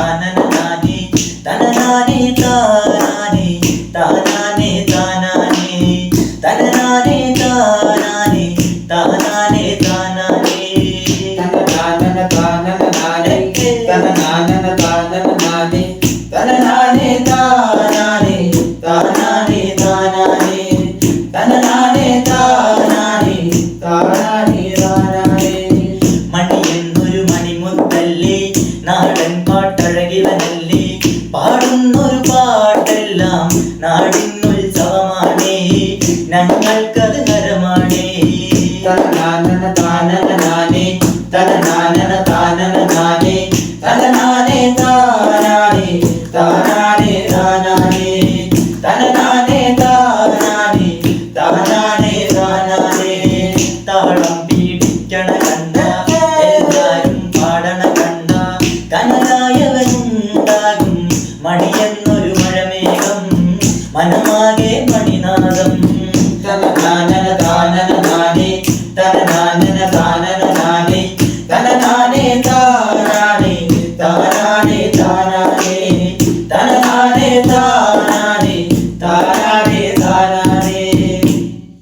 తాననాని తననాని తానాని తానాని తానాని తననాని తానాని తానాని తానాని. తన తన నాన్న ജീവനല്ലേ? പാടുന്നൊരു പാട്ടെല്ലാം നാടിനുത്സവമാണേ. ഞങ്ങൾക്കത് നരമാണേ തന നാനന താനന നാനേ. തന നാനന താനന హనుమాగే మణినాదం. తన దానన దానన దానే తన దానన దానన దానే తన దానే తారానే తారానే తారానే తన దానే తా